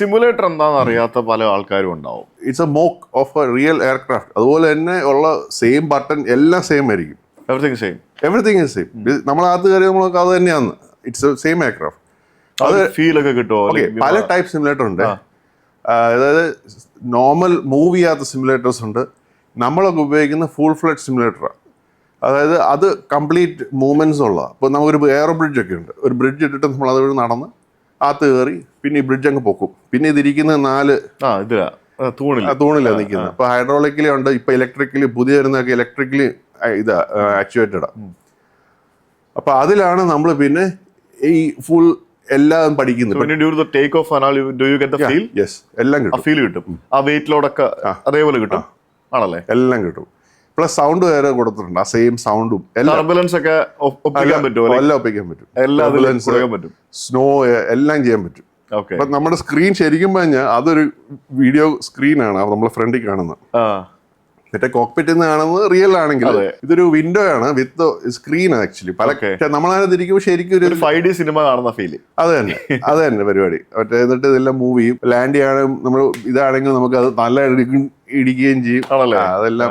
Simulator എന്താണെന്ന് അറിയാത്ത പല ആൾക്കാരും ഉണ്ടാവും. It's a mock of a real aircraft അതുപോലെ തന്നെ ഉള്ള സെയിം ബട്ടൺ എല്ലാം സെയിം ആയിരിക്കും. Everything same everything is same നമ്മൾ അത് കയറി നമ്മൾക്ക് അത് തന്നെയാണ്. ഇറ്റ്സ് സെയിം എയർക്രാഫ്റ്റ് അത് ഫീൽ ഒക്കെ കിട്ടുമോ പല ടൈപ്പ് സിമുലേറ്റർ ഉണ്ട്. അതായത് നോർമൽ മൂവ് ചെയ്യാത്ത സിമുലേറ്റേഴ്സ് ഉണ്ട്. നമ്മളൊക്കെ ഉപയോഗിക്കുന്ന ഫുൾ ഫ്ലഡ് സിമുലേറ്ററാണ് അതായത് അത് കംപ്ലീറ്റ് മൂവ്മെന്റ്സ് ഉള്ള. അപ്പോൾ നമുക്കൊരു എയറോ ബ്രിഡ്ജ് ഒക്കെ ഉണ്ട്. ഒരു ബ്രിഡ്ജ് ഇട്ടിട്ട് നമ്മൾ അതുവഴി നടന്ന് അകത്ത് കയറി പിന്നെ ഈ ബ്രിഡ്ജ് അങ്ങ് പൊക്കും. പിന്നെ ഇതിരിക്കുന്ന നാല് ആ ഇതിലാ. തൂണില്ല തൂണില്ല നിൽക്കുന്നത് അപ്പൊ ഹൈഡ്രോളിക്കലി ഉണ്ട്. ഇപ്പൊ ഇലക്ട്രിക്കലി പുതിയ വരുന്നതൊക്കെ ഇലക്ട്രിക്കലി ഇതാ ആക്ച്വേറ്റഡാ അപ്പൊ അതിലാണ് നമ്മൾ പിന്നെ ഈ ഫുൾ എല്ലാം പഠിക്കുന്നത്. Take off do you get the feel yes എല്ലാം കിട്ടും. ഫീൽ കിട്ടും. ആ വെയിറ്റ് ലോഡൊക്കെ അതേപോലെ കിട്ടും. ആണല്ലേ? എല്ലാം കിട്ടും. പ്ലസ് സൗണ്ട് വേറെ കൊടുത്തിട്ടുണ്ട്. ആ സെയിം സൗണ്ടും എല്ലാം ടർബുലൻസ് ഒക്കെ ഒപ്പിക്കാൻ പറ്റും എല്ലാം ഒപ്പിക്കാൻ പറ്റും. എല്ലാം പറ്റും. സ്നോ എല്ലാം ചെയ്യാൻ പറ്റും. അപ്പൊ നമ്മുടെ സ്ക്രീൻ ശരിക്കും പറഞ്ഞാൽ അതൊരു വീഡിയോ സ്ക്രീനാണ് നമ്മളെ ഫ്രണ്ടിൽ കാണുന്നത്. മറ്റേ കോക്പിറ്റിൽ നിന്ന് കാണുന്നത് റിയൽ ആണെങ്കിൽ. ഇതൊരു വിൻഡോ ആണ് വിത്ത് സ്ക്രീൻ ആക്ച്വലി പല. നമ്മളതിനകത്ത് ഇരിക്കുമ്പോൾ ശരിക്കും ഒരു ഫൈവ് ഡി സിനിമ കാണുന്ന ഫീൽ അത് തന്നെ. അത് തന്നെ പരിപാടി. മറ്റേ എന്നിട്ട് ഇതെല്ലാം മൂവ് ചെയ്യും. ലാൻഡ് ചെയ്യാനും നമ്മൾ ഇതാണെങ്കിൽ നമുക്ക് അത് നല്ല ഇടിക്കും- ഇടിക്കുകയും ചെയ്യും. അതെല്ലാം